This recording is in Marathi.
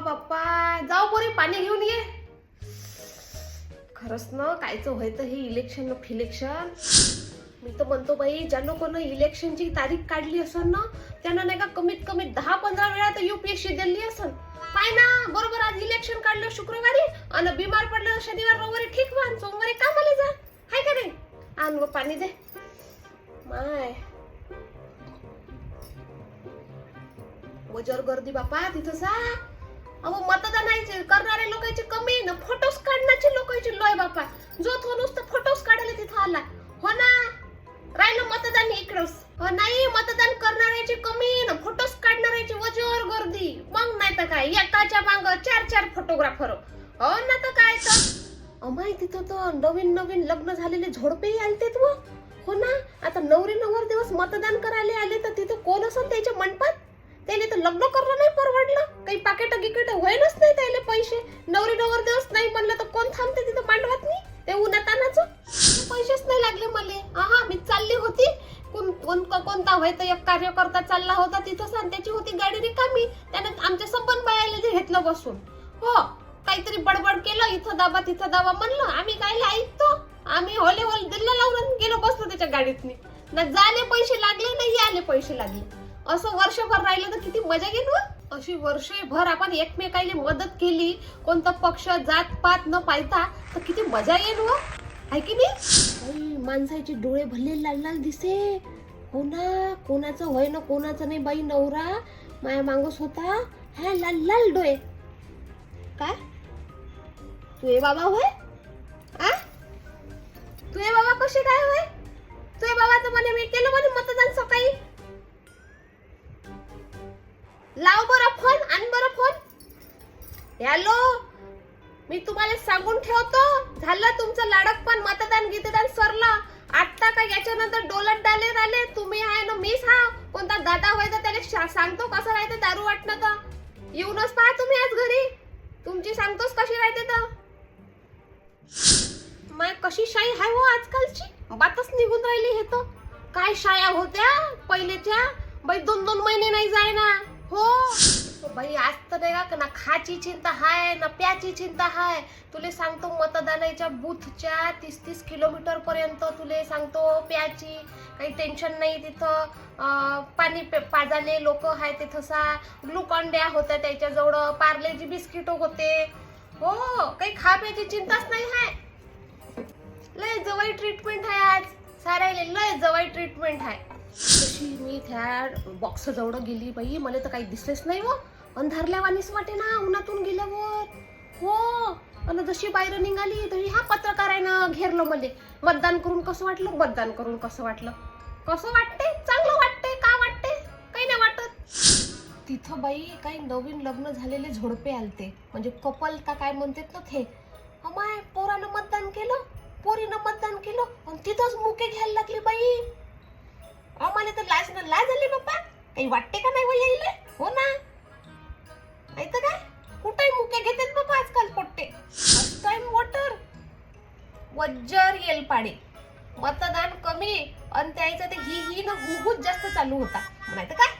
बाप्पा बाप्पा जाऊ पोरी पाणी घेऊन ये. खरंच ना कायचं व्हायचं हे इलेक्शन फिलेक्शन मी तर म्हणतो बाई ज्या लोकांना इलेक्शनची तारीख काढली असेल ना त्यांना नाही का कमीत कमी दहा पंधरा वेळा तर युपीएससी दिली असेल पाय ना बरोबर आज इलेक्शन काढलं शुक्रवारी आणि बिमार पडलं शनिवार रविवारी ठीक व्हा सोमवारी कामाला जा. हाय का नाही? आण गं पाणी दे. माय. वजर गर्दी बापा तिथं जा. अहो मतदानाचे करणारे लोकांची कमी ना फोटोज काढण्याची लोकांची लोय बापा जो तो नुसतं फोटोज काढायला तिथं आला हो ना? राहिलं मतदान इकडंच. हो नाही मतदान करणाऱ्याची कमी ना फोटोज काढणाऱ्याची वजोर गर्दी. मग नाही तर काय एकाच्या मांग चार चार फोटोग्राफर हो ना तर काय तर. अमाय तिथं तर नवीन नवीन लग्न झालेले झोडपेही आलते तू. हो ना? आता नवरी नवर दिवस मतदान करायला आले तर तिथं कोण असेल त्याच्या मंडपात? त्याने तर लग्न करणं नाही परवडलं. काही पाकिट गिकिट नाही त्याले पैसे. नवरी नवर दिवस नाही म्हणलं तर कोण थांबते तिथं मांडवात नाही ते उन्हातानाच. पैसेच नाही लागले मले. हा मी चालली होती. कोण कोण कोणता होय तर एक कार्यकर्ता चालला होता तिथं आणि त्याची होती गाडी रिकामी. त्याने आमच्या संबंध बायाला घेतलं बसून. हो काहीतरी बडबड केलं इथं दाबा तिथं दाबा म्हणलं. आम्ही काय ऐकतो. आम्ही होले होल दिल्ला लावून गेलो बसलो त्याच्या गाडीतनी. ना जाले पैसे लागले नाही आले पैसे लागले. असं वर्षभर राहिलं तर किती मजा गेली वर्षी वर्षभर आपण एकमेकाला मदत केली. कोणता पक्ष जात पात न पाहता तर किती मजा येईल हो. आहे की नाही? माणसाचे डोळे भरले लाल लाल दिसे. हो ना कोणाचं होय ना कोणाचं नाही बाई नवरा. माया मागस होता हा लाल लाल डोळे. काय? तुझे बाबा होय? लाव बरं फोन आणि बरं फोन हॅलो मी तुम्हाला सांगून ठेवतो. झालं तुमचं लाडकपण मतदान गीतदान सरलं. आता का याच्यानंतर डोलत डाले राहिले तुम्ही आहे ना मीच हा. कोणता दादा होय तर त्याला शा- सांगतो कसं राहते दारू वाटणं तर. येऊनच पहा तुम्ही आज घरी. तुमची सांगतोच कशी राहते तर. माय कशी शाही आहे हो आजकालची. बातच निघून राहिली हे तर. काय शाया होत्या पहिलेच्या? बाई दोन दोन महिने नाही जाय ना हो. भाई आज तर नाही का ना खाची चिंता हाय ना प्याची चिंता हाय. तुले सांगतो मतदानाच्या बूथच्या तीस तीस किलोमीटर पर्यंत तुले सांगतो प्याची. काही टेन्शन नाही तिथं. पाणी पे- पाजाले लोक आहे तिथं सा ग्लुकॉन द्या होत्या त्याच्याजवळ. पार्लेजी बिस्किट होते. हो काही खा प्याची चिंताच नाही हाय. लय जवळ ट्रीटमेंट आहे आज. सारायले लय जवळ ट्रीटमेंट आहे तशी मी त्या बॉक्स जवळ गेली बाई. मला तर काही दिसलेच नाही हो. अंधारल्या वाणीच वाटे ना उन्हातून गेल्यावर. हो. आणि जशी बाहेर निघाली तशी हा पत्रकार आहे ना घेरलं मले. मतदान करून कसं वाटलं? मतदान करून कसं वाटलं? कसं वाटते चांगलं वाटते का वाटते काही नाही वाटत. तिथं बाई काही नवीन लग्न झालेले झोडपे आलते. म्हणजे कपल का काय म्हणतात ना ते. अमाय पोरानं मतदान केलं पोरीनं मतदान केलं आणि तिथंच मुके घ्यायला लागली बाई. आम्हाला तर लाज ना लाज आली पप्पा. काही वाटते का नाही हो वय यायले? हो ना. नाही तर काय कुठे मुके घेतात बाबा आजकाल पोट्टे. टाइम वॉटर वज्जर येल पाडे. मतदान कमी. आणि त्याचं ते ही ही ना हुहूच जास्त चालू होता. नाही तर काय